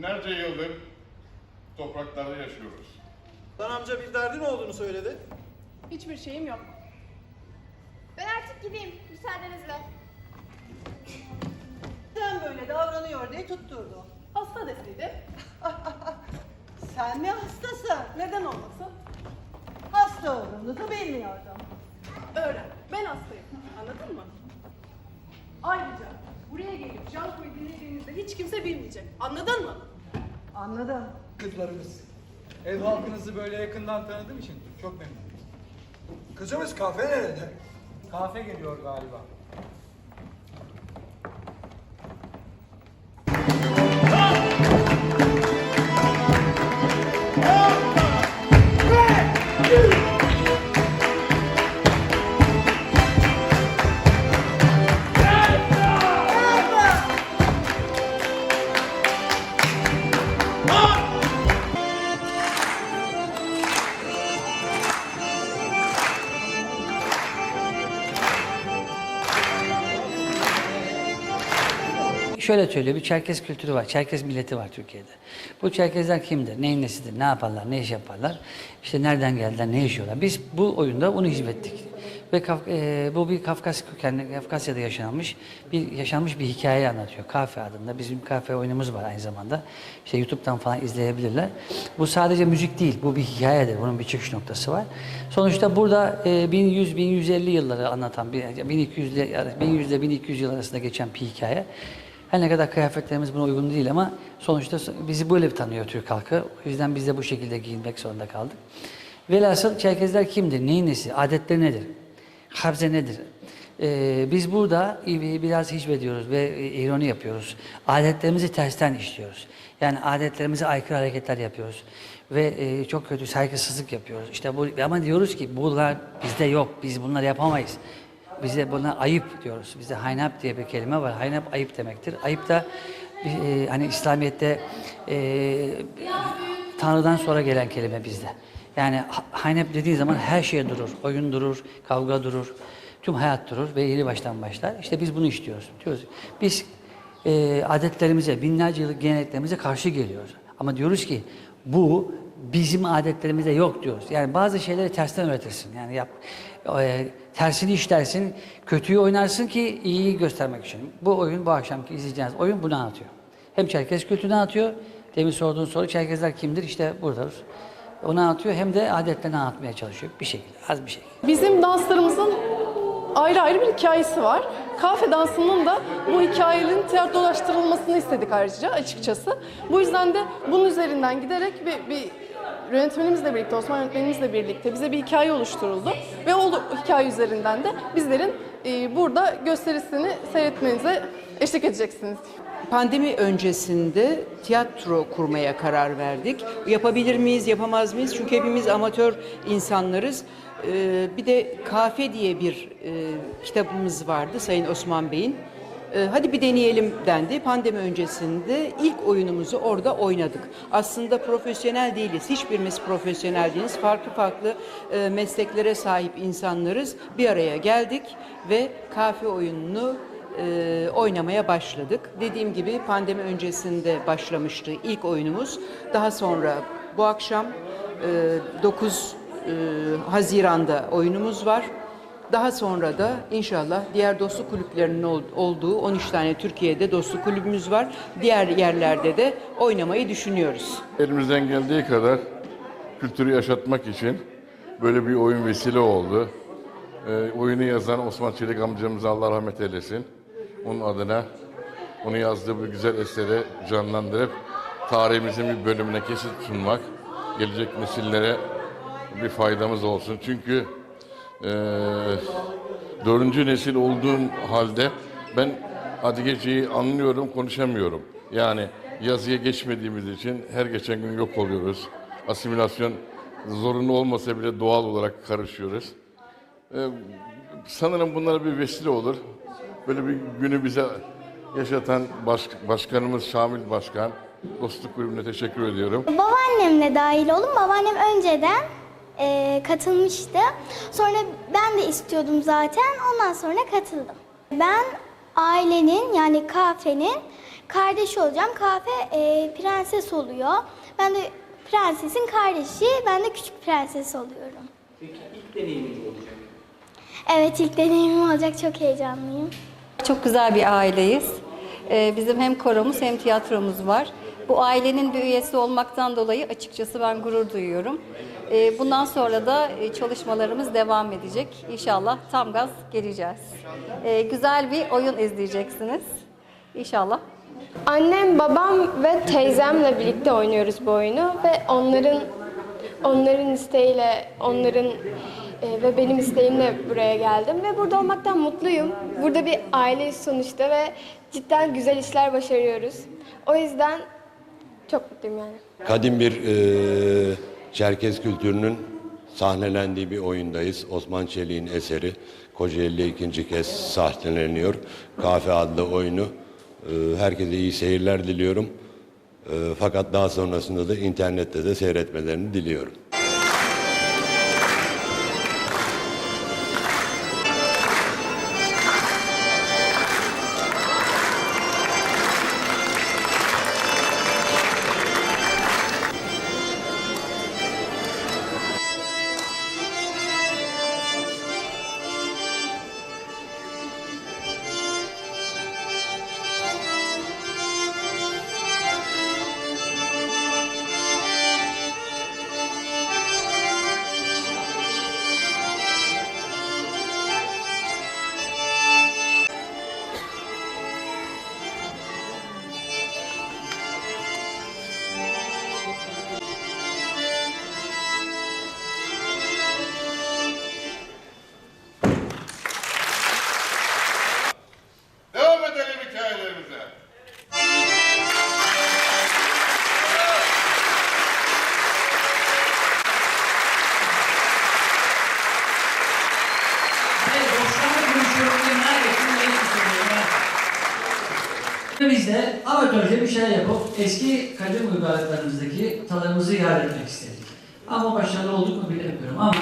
binlerce yıldır topraklarda yaşıyoruz. Lan amca bir derdin olduğunu söyledi. Hiçbir şeyim yok. Ben artık gideyim müsaadenizle. Sen böyle davranıyor diye tutturdu. Hasta deseydi Sen mi hastasın? neden olmasın? Hasta olduğunuzu bilmiyordum. Öğren. Ben hastayım. Anladın mı? Ayrıca buraya gelip Janko'yu dinlediğinizde hiç kimse bilmeyecek. Anladın mı? Anladım. Kızlarımız. Ev halkınızı böyle yakından tanıdığım için çok memnunum. Kızımız kahve nerede? Kahve geliyor galiba. Şöyle söylüyor, bir Çerkez kültürü var, Çerkez milleti var Türkiye'de. Bu Çerkezler kimdir, neyin nesidir, ne yaparlar, ne iş yaparlar, işte nereden geldiler, ne yaşıyorlar. Biz bu oyunda bunu hizmettik. Ve Kaf- e, bu bir Kafkas kökenli, Kafkasya'da yaşanmış bir yaşanmış bir hikaye anlatıyor. Kafe adında. Bizim kafe oyunumuz var aynı zamanda. İşte YouTube'dan falan izleyebilirler. Bu sadece müzik değil, bu bir hikayedir. Bunun bir çıkış noktası var. Sonuçta burada e, 1100-1150 yılları anlatan, bir- 1200 ile 1100 ile 1200 yıl arasında geçen bir hikaye. Her ne kadar kıyafetlerimiz buna uygun değil ama sonuçta bizi böyle tanıyor Türk halkı. O yüzden biz de bu şekilde giyinmek zorunda kaldık. Velhasıl Çerkezler kimdir, neyin nesi, adetleri nedir, habze nedir? Ee, biz burada biraz hicvediyoruz ve e, ironi yapıyoruz. Adetlerimizi tersten işliyoruz. Yani adetlerimize aykırı hareketler yapıyoruz. Ve e, çok kötü saygısızlık yapıyoruz. İşte bu, ama diyoruz ki bunlar bizde yok, biz bunları yapamayız. Bize buna ayıp diyoruz. Bizde haynap diye bir kelime var. Haynap ayıp demektir. Ayıp da e, hani İslamiyet'te e, Tanrı'dan sonra gelen kelime bizde. Yani ha- haynap dediği zaman her şey durur. Oyun durur, kavga durur. Tüm hayat durur ve yeni baştan başlar. İşte biz bunu istiyoruz. Diyoruz. Biz e, adetlerimize, binlerce yıllık geleneklerimize karşı geliyoruz. Ama diyoruz ki bu bizim adetlerimizde yok diyoruz. Yani bazı şeyleri tersten öğretirsin. Yani yap, e, tersini işlersin, kötüyü oynarsın ki iyiyi göstermek için. Bu oyun, bu akşamki izleyeceğiniz oyun bunu anlatıyor. Hem Çerkez kültürünü anlatıyor. Demin sorduğun soru Çerkezler kimdir? İşte buradadır. Onu anlatıyor hem de adetlerini anlatmaya çalışıyor bir şekilde, az bir şey. Bizim danslarımızın ayrı ayrı bir hikayesi var. Kafe dansının da bu hikayenin tiyatrolaştırılmasını istedik ayrıca açıkçası. Bu yüzden de bunun üzerinden giderek bir, bir yönetmenimizle birlikte, Osman yönetmenimizle birlikte bize bir hikaye oluşturuldu. Ve o hikaye üzerinden de bizlerin e, burada gösterisini seyretmenize eşlik edeceksiniz. Pandemi öncesinde tiyatro kurmaya karar verdik. Yapabilir miyiz, yapamaz mıyız? Çünkü hepimiz amatör insanlarız. Ee, bir de Kafe diye bir e, kitabımız vardı Sayın Osman Bey'in. Ee, hadi bir deneyelim dendi. Pandemi öncesinde ilk oyunumuzu orada oynadık. Aslında profesyonel değiliz. Hiçbirimiz profesyonel değiliz. Farklı farklı e, mesleklere sahip insanlarız. Bir araya geldik ve kafe oyununu e, oynamaya başladık. Dediğim gibi pandemi öncesinde başlamıştı ilk oyunumuz. Daha sonra bu akşam e, 9 e, Haziran'da oyunumuz var. Daha sonra da inşallah diğer dostluk kulüplerinin ol- olduğu 13 tane Türkiye'de dostluk kulübümüz var. Diğer yerlerde de oynamayı düşünüyoruz. Elimizden geldiği kadar kültürü yaşatmak için böyle bir oyun vesile oldu. Ee, oyunu yazan Osman Çelik amcamıza Allah rahmet eylesin. Onun adına onu yazdığı bu güzel eseri canlandırıp tarihimizin bir bölümüne kesit sunmak, gelecek nesillere bir faydamız olsun. Çünkü dördüncü nesil olduğum halde ben Adigece'yi anlıyorum, konuşamıyorum. Yani yazıya geçmediğimiz için her geçen gün yok oluyoruz. Asimilasyon zorunlu olmasa bile doğal olarak karışıyoruz. Ee, sanırım bunlara bir vesile olur. Böyle bir günü bize yaşatan baş- başkanımız Şamil Başkan, Dostluk Kulübü'ne teşekkür ediyorum. Babaannemle dahil oldum. Babaannem önceden e, katılmıştı. Sonra ben de istiyordum zaten. Ondan sonra katıldım. Ben ailenin yani kafenin kardeş olacağım. Kahve e, prenses oluyor. Ben de prensesin kardeşi, ben de küçük prenses oluyorum. Peki ilk deneyimin olacak. Evet ilk deneyimim olacak, çok heyecanlıyım. Çok güzel bir aileyiz. Ee, Bizim hem koromuz hem tiyatromuz var. Bu ailenin bir üyesi olmaktan dolayı açıkçası ben gurur duyuyorum. Ee, Bundan sonra da e, çalışmalarımız devam edecek. İnşallah tam gaz geleceğiz. Ee, Güzel bir oyun izleyeceksiniz. İnşallah. Annem, babam ve teyzemle birlikte oynuyoruz bu oyunu ve onların onların isteğiyle, onların e, ve benim isteğimle buraya geldim ve burada olmaktan mutluyum. Burada bir aileyiz sonuçta ve cidden güzel işler başarıyoruz. O yüzden çok mutluyum yani. Kadim bir e, Çerkez kültürünün sahnelendiği bir oyundayız. Osman Çelik'in eseri Kocaeli'de ikinci kez sahneleniyor. Kafe adlı oyunu. E, herkese iyi seyirler diliyorum. E, fakat daha sonrasında da internette de seyretmelerini diliyorum. Biz de amatörce bir şeyler yapıp eski kadim uygarlıklarımızdaki talarımızı yad etmek istedik. Ama başarılı olduk mu bilemiyorum ama